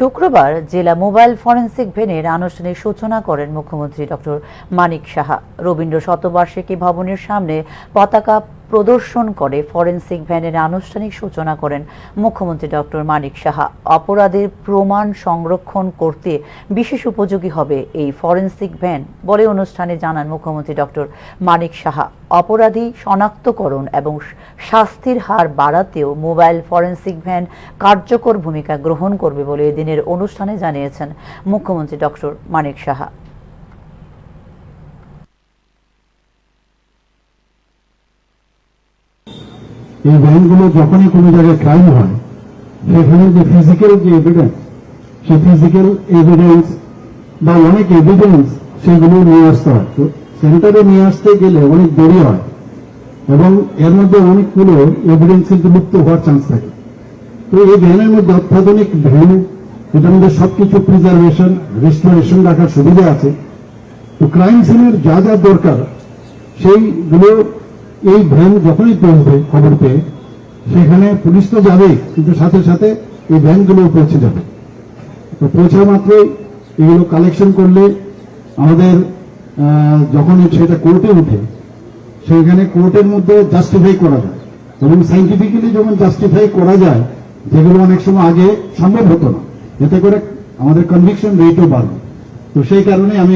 শুক্রবার জেলা mobile forensic ভেনের আনুষ্ঠানিক সূচনা করেন মুখ্যমন্ত্রী ডক্টর মানিক সাহা। রবীন্দ্র শতবার্ষিকী ভবনের সামনে পতাকা প্রদর্শন করে। ফরেন্সিক ভ্যানের আনুষ্ঠানিক সূচনা করেন মুখ্যমন্ত্রী ডক্টর মানিক সাহা। অপরাধের প্রমাণ সংরক্ষণ করতে বিশেষ উপযোগী হবে এই ফরেন্সিক ভ্যান বলে অনুষ্ঠানে জানান মুখ্যমন্ত্রী ডক্টর মানিক সাহা। অপরাধী শনাক্তকরণ এবং শাস্তির হার বাড়াতেও মোবাইল ফরেন্সিক ভ্যান কার্যকর ভূমিকা গ্রহণ করবে বলে এদিনের অনুষ্ঠানে জানিয়েছেন মুখ্যমন্ত্রী ডক্টর মানিক সাহা। এই ভ্যানগুলো যখনই কোনো জায়গায় ক্রাইম হয়, সেখানে যে ফিজিক্যাল যে এভিডেন্স সেই ফিজিক্যাল এভিডেন্স বা অনেক এভিডেন্স সেগুলো নিয়ে আসতে হয়। তো সেন্টারে নিয়ে আসতে গেলে অনেক দেরি হয় এবং এর মধ্যে অনেকগুলো এভিডেন্স কিন্তু মুক্ত হওয়ার চান্স থাকে। তো এই ভ্যানের মধ্যে অত্যাধুনিক ভ্যান, এটার মধ্যে সবকিছু প্রিজার্ভেশন রেস্টোরেশন রাখার সুবিধা আছে। তো ক্রাইম সিনের যা যা দরকার, সেইগুলো এই ভ্যান যখনই পৌঁছবে খবর পেয়ে সেখানে পুলিশ তো যাবেই কিন্তু সাথে সাথে এই ভ্যানগুলো পৌঁছে যাবে। তো পৌঁছা মাত্রই এগুলো কালেকশন করলে আমাদের যখন সেটা কোর্টে উঠে, সেখানে কোর্টের মধ্যে জাস্টিফাই করা যায়। এবং সাইন্টিফিক্যালি যখন জাস্টিফাই করা যায়, যেগুলো অনেক সময় আগে সম্ভব হতো না, এতে করে আমাদের কনভিকশন রেটও বাড়বে। তো সেই কারণে আমি